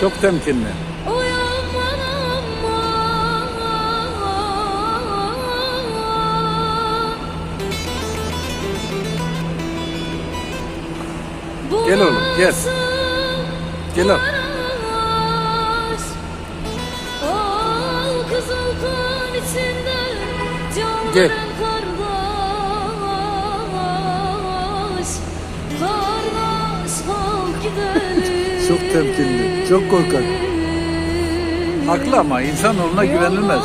Çok temkinli. Gel oğlum, gel. Gel oğlum. Gel. kardeş Kardeş çok temkinli, çok korkak. Haklı ama insan insanoğluna güvenilmez.